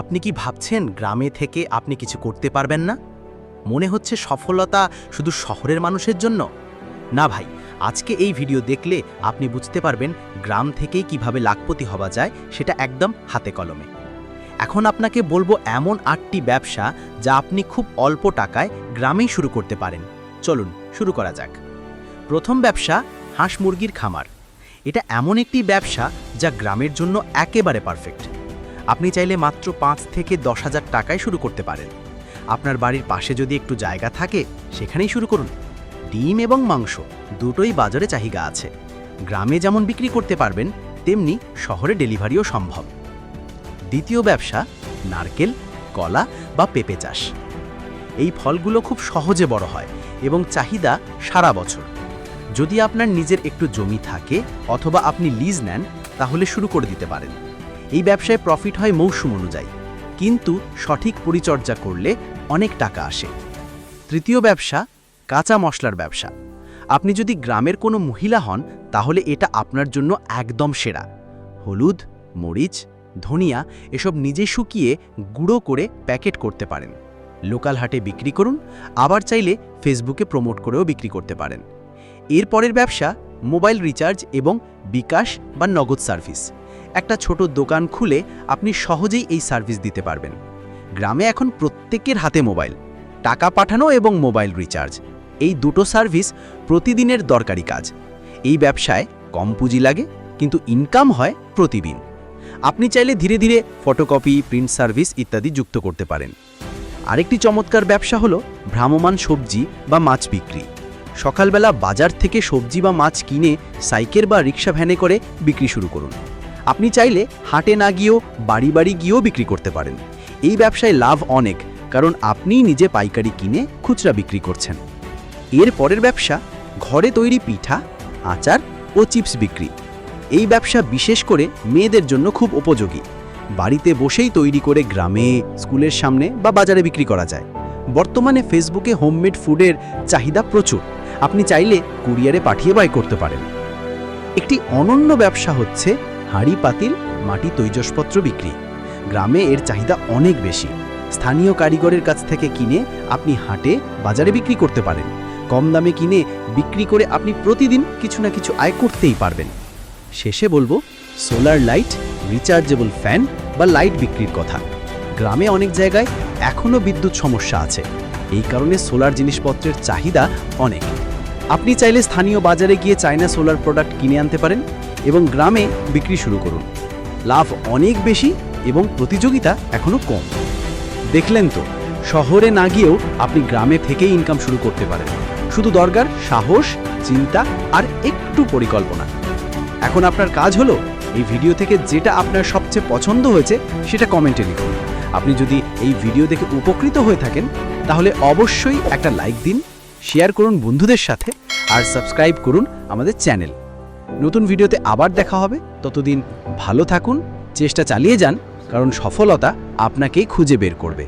আপনি কি ভাবছেন গ্রামে থেকে আপনি কিছু করতে পারবেন না? মনে হচ্ছে সফলতা শুধু শহরের মানুষের জন্য? না ভাই, আজকে এই ভিডিও দেখলে আপনি বুঝতে পারবেন গ্রাম থেকেই কীভাবে লাখপতি হওয়া যায় সেটা একদম হাতে কলমে। এখন আপনাকে বলব এমন আটটি ব্যবসা যা আপনি খুব অল্প টাকায় গ্রামেই শুরু করতে পারেন। চলুন, শুরু করা যাক। প্রথম ব্যবসা, হাঁস মুরগির খামার। এটা এমন একটি ব্যবসা যা গ্রামের জন্য একেবারে পারফেক্ট আপনি চাইলে মাত্র পাঁচ থেকে দশ হাজার টাকায় শুরু করতে পারেন। আপনার বাড়ির পাশে যদি একটু জায়গা থাকে, সেখানেই শুরু করুন। ডিম এবং মাংস দুটোই বাজারে চাহিদা আছে। গ্রামে যেমন বিক্রি করতে পারবেন, তেমনি শহরে ডেলিভারিও সম্ভব। দ্বিতীয় ব্যবসা, নারকেল, কলা বা পেঁপে চাষ। এই ফলগুলো খুব সহজে বড় হয় এবং চাহিদা সারা বছর। যদি আপনার নিজের একটু জমি থাকে অথবা আপনি লিজ নেন, তাহলে শুরু করে দিতে পারেন। এই ব্যবসায় প্রফিট হয় মৌসুম অনুযায়ী। কিন্তু সঠিক পরিচর্যা করলে অনেক টাকা আসে। তৃতীয় ব্যবসা, কাঁচা মশলার ব্যবসা। আপনি যদি গ্রামের কোনো মহিলা হন, তাহলে এটা আপনার জন্য একদম সেরা। হলুদ, মরিচ, ধনিয়া, এসব নিজে শুকিয়ে গুঁড়ো করে প্যাকেট করতে পারেন। লোকাল হাটে বিক্রি করুন, আবার চাইলে ফেসবুকে প্রমোট করেও বিক্রি করতে পারেন। এরপরের ব্যবসা মোবাইল রিচার্জ এবং বিকাশ বা নগদ সার্ভিস একটা ছোট দোকান খুলে আপনি সহজেই এই সার্ভিস দিতে পারবেন। গ্রামে এখন প্রত্যেকের হাতে মোবাইল, টাকা পাঠানো এবং মোবাইল রিচার্জ। এই দুটো সার্ভিস প্রতিদিনের দরকারি কাজ। এই ব্যবসায় কম পুঁজি লাগে, কিন্তু ইনকাম হয় প্রতিদিন। আপনি চাইলে ধীরে ধীরে ফটোকপি প্রিন্ট সার্ভিস ইত্যাদি যুক্ত করতে পারেন। আরেকটি চমৎকার ব্যবসা হলো ভ্রাম্যমান সবজি বা মাছ বিক্রি। সকালবেলা বাজার থেকে সবজি বা মাছ কিনে সাইকেল বা রিক্সা ভ্যানে করে বিক্রি শুরু করুন। আপনি চাইলে হাটে না গিয়েও বাড়ি বাড়ি গিয়েও বিক্রি করতে পারেন। এই ব্যবসায় লাভ অনেক, কারণ আপনি নিজে পাইকারি কিনে খুচরা বিক্রি করছেন। এর পরের ব্যবসা, ঘরে তৈরি পিঠা, আচার ও চিপস বিক্রি। এই ব্যবসা বিশেষ করে মেয়েদের জন্য খুব উপযোগী। বাড়িতে বসেই তৈরি করে গ্রামে, স্কুলের সামনে বা বাজারে বিক্রি করা যায়। বর্তমানে ফেসবুকে হোমমেড ফুডের চাহিদা প্রচুর। আপনি চাইলে কুরিয়ারে পাঠিয়ে বাই করতে পারেন। একটি অনন্য ব্যবসা হচ্ছে হাঁড়ি, পাতিল, মাটি, তৈজসপত্র বিক্রি। গ্রামে এর চাহিদা অনেক বেশি। স্থানীয় কারিগরের কাছ থেকে কিনে আপনি হাটে, বাজারে বিক্রি করতে পারেন। কম দামে কিনে বিক্রি করে আপনি প্রতিদিন কিছু না কিছু আয় করতেই পারবেন। শেষে বলব, সোলার লাইট, রিচার্জেবল ফ্যান বা লাইট বিক্রির কথা। গ্রামে অনেক জায়গায় এখনও বিদ্যুৎ সমস্যা আছে। এই কারণে সোলার জিনিসপত্রের চাহিদা অনেক। আপনি চাইলে স্থানীয় বাজারে গিয়ে চায়না সোলার প্রোডাক্ট কিনে আনতে পারেন এবং গ্রামে বিক্রি শুরু করুন। লাভ অনেক বেশি এবং প্রতিযোগিতা এখনও কম। দেখলেন তো, শহরে না গিয়েও আপনি গ্রামে থেকেই ইনকাম শুরু করতে পারেন। শুধু দরকার সাহস, চিন্তা আর একটু পরিকল্পনা। এখন আপনার কাজ হলো এই ভিডিও থেকে যেটা আপনার সবচেয়ে পছন্দ হয়েছে সেটা কমেন্টে লিখুন। আপনি যদি এই ভিডিও দেখে উপকৃত হয়ে থাকেন, তাহলে অবশ্যই একটা লাইক দিন শেয়ার করুন বন্ধুদের সাথে। আর সাবস্ক্রাইব করুন আমাদের চ্যানেল। নতুন ভিডিওতে আবার দেখা হবে। ততদিন ভালো থাকুন, চেষ্টা চালিয়ে যান, কারণ সফলতা আপনাকেই খুঁজে বের করবে।